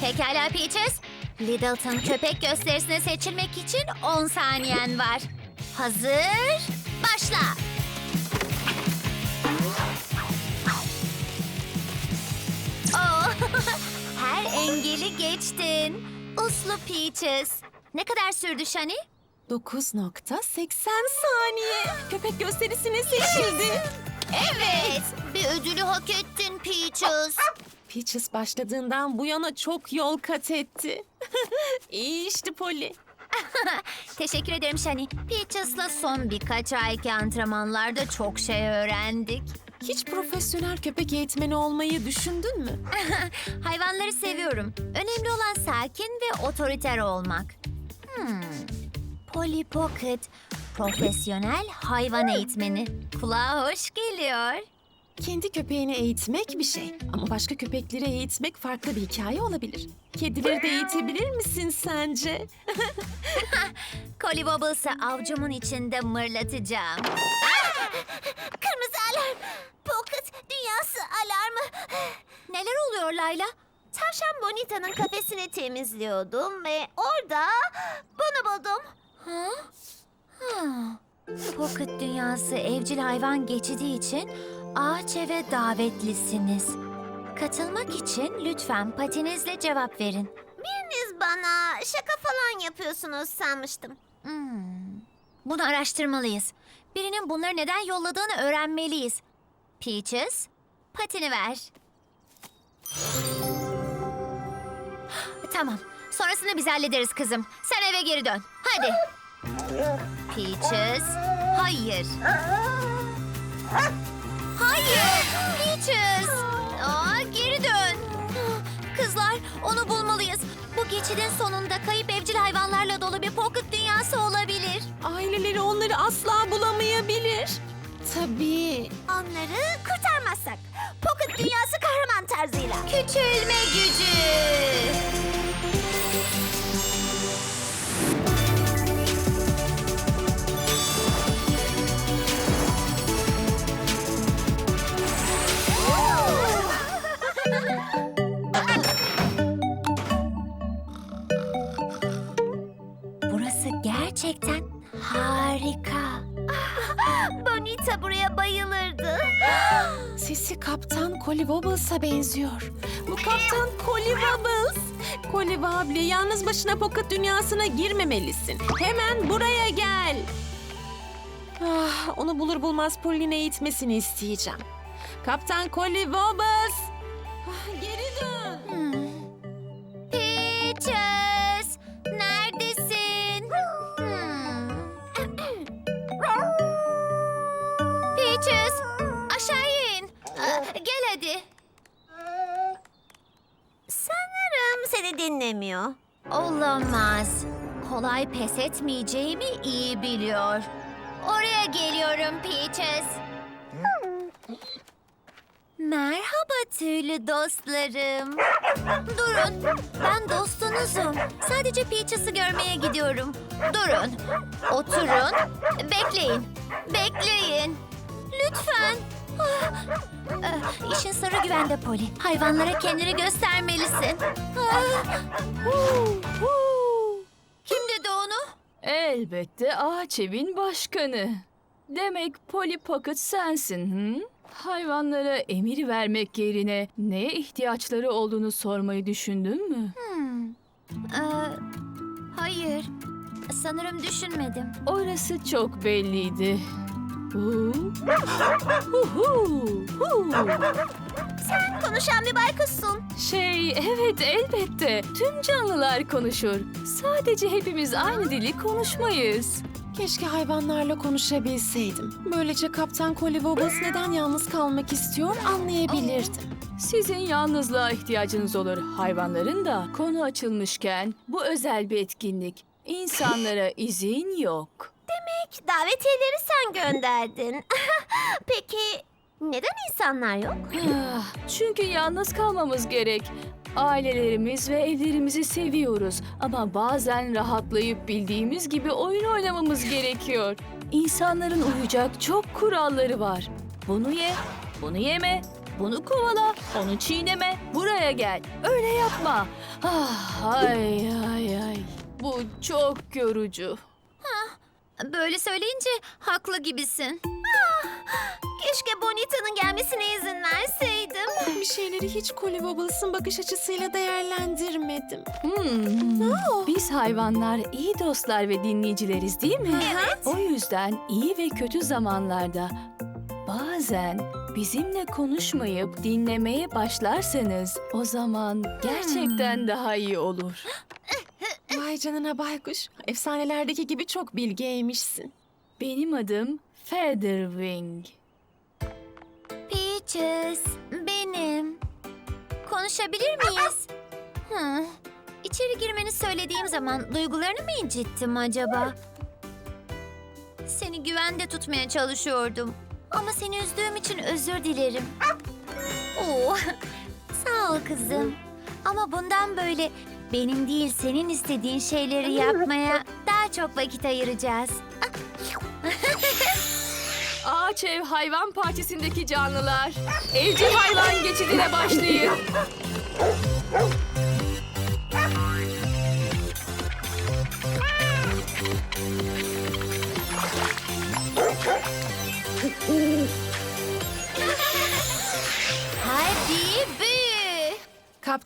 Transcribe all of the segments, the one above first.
Pekala Peaches. Littleton köpek gösterisine seçilmek için 10 saniyen var. Hazır, başla. Oh, her engeli geçtin. Uslu Peaches. Ne kadar sürdü Shani? 9.80 saniye. Köpek gösterisine seçildi. Evet, bir ödülü hak ettin Peaches. Peaches başladığından bu yana çok yol kat etti. İyi işte Polly. Teşekkür ederim Shani. Peaches'la son birkaç ayki antrenmanlarda çok şey öğrendik. Hiç profesyonel köpek eğitmeni olmayı düşündün mü? Hayvanları seviyorum. Önemli olan sakin ve otoriter olmak. Hmm. Polly Pocket, profesyonel hayvan eğitmeni. Kulağa hoş geliyor. Kendi köpeğini eğitmek bir şey. Ama başka köpekleri eğitmek farklı bir hikaye olabilir. Kedileri de eğitebilir misin sence? Collie Wobbles'ı avcumun içinde mırlatacağım. Ah! Kırmızı alarm. Pocket dünyası alarmı. Neler oluyor Layla? Tavşan Bonita'nın kafesini temizliyordum ve orada bunu buldum. Ha? Ha. Pocket dünyası evcil hayvan geçidi için ağaç eve davetlisiniz. Katılmak için lütfen patinizle cevap verin. Biriniz bana şaka falan yapıyorsunuz sanmıştım. Hmm. Bunu araştırmalıyız. Birinin bunları neden yolladığını öğrenmeliyiz. Peaches, patini ver. Tamam. Sonrasını biz hallederiz kızım. Sen eve geri dön. Hadi. Peaches, hayır. Hayır, Peaches. Aa, geri dön. Kızlar, onu bulmalıyız. Bu geçidin sonunda kayıp evcil hayvanlarla dolu bir pocket dünyası olabilir. Aileleri onları asla bulamayabilir. Tabii. Onları kurtarmazsak. Pocket dünyası kahraman tarzıyla. Küçülme gücü. Buraya bayılırdı. Sesi Kaptan Collie Wobbles'a benziyor. Bu Kaptan. Collie Wobble yalnız başına pocket dünyasına girmemelisin. Hemen buraya gel. Ah, onu bulur bulmaz Polly'nin eğitmesini isteyeceğim. Kaptan Collie Wobbles. Ah, geri dön. Hmm. Peaches, hadi. Sanırım seni dinlemiyor. Olamaz. Kolay pes etmeyeceğimi iyi biliyor. Oraya geliyorum Peaches. Merhaba tüylü dostlarım. Durun, ben dostunuzum. Sadece Peaches'ı görmeye gidiyorum. Durun, oturun, bekleyin, bekleyin. Lütfen. Ah, İşin sırrı güvende Polly. Hayvanlara kendini göstermelisin. Ah, huu, huu. Kim dedi onu? Elbette ağaç evin başkanı. Demek Polly Pocket sensin, hı? Hayvanlara emir vermek yerine neye ihtiyaçları olduğunu sormayı düşündün mü? Hmm. Ee, hayır. Sanırım düşünmedim. Orası çok belliydi. Hu. Konuşan bir baykuşsun. Şey, evet elbette. Tüm canlılar konuşur. Sadece hepimiz aynı dili konuşmayız. Keşke hayvanlarla konuşabilseydim. Böylece Kaptan Wobbles neden yalnız kalmak istiyor anlayabilirdim. Sizin yalnızlığa ihtiyacınız olur. Hayvanların da konu açılmışken bu özel bir etkinlik. İnsanlara izin yok. Davetiyeleri sen gönderdin. Peki neden insanlar yok? Ah, Çünkü yalnız kalmamız gerek. Ailelerimiz ve evlerimizi seviyoruz ama bazen rahatlayıp bildiğimiz gibi oyun oynamamız gerekiyor. İnsanların uyacak çok kuralları var. Bunu ye, bunu yeme, Bunu kovala, onu çiğneme, buraya gel. Öyle yapma. Ah, ay ay ay. Bu çok yorucu. Böyle söyleyince haklı gibisin. Keşke Bonita'nın gelmesine izin verseydim. Bir şeyleri hiç Collie Wobbles'ın bakış açısıyla değerlendirmedim. Hmm, Biz hayvanlar iyi dostlar ve dinleyicileriz değil mi? Evet. O yüzden iyi ve kötü zamanlarda bazen bizimle konuşmayıp dinlemeye başlarsanız o zaman gerçekten daha iyi olur. Vay canına baykuş. Efsanelerdeki gibi çok bilgeymişsin. Benim adım Featherwing. Peaches, benim. Konuşabilir miyiz? Hı. İçeri girmeni söylediğim zaman duygularını mı incittim acaba? Seni güvende tutmaya çalışıyordum. Ama seni üzdüğüm için özür dilerim. Oo, sağ ol kızım. Ama bundan böyle benim değil senin istediğin şeyleri yapmaya daha çok vakit ayıracağız. Ağaç Ev Hayvan Parçası'ndaki canlılar. Evcil hayvan geçidine başlayın.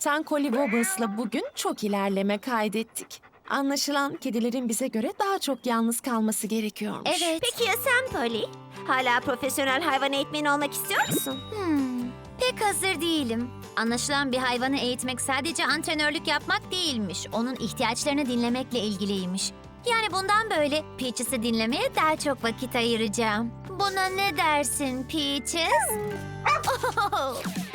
Kaptan Collie Wobbles'la bugün çok ilerleme kaydettik. Anlaşılan kedilerin bize göre daha çok yalnız kalması gerekiyormuş. Evet. Peki ya sen Polly? Hala profesyonel hayvan eğitmeni olmak istiyor musun? Hmm, pek hazır değilim. Anlaşılan bir hayvanı eğitmek sadece antrenörlük yapmak değilmiş. Onun ihtiyaçlarını dinlemekle ilgiliymiş. Yani bundan böyle Peaches'ı dinlemeye daha çok vakit ayıracağım. Buna ne dersin Peaches?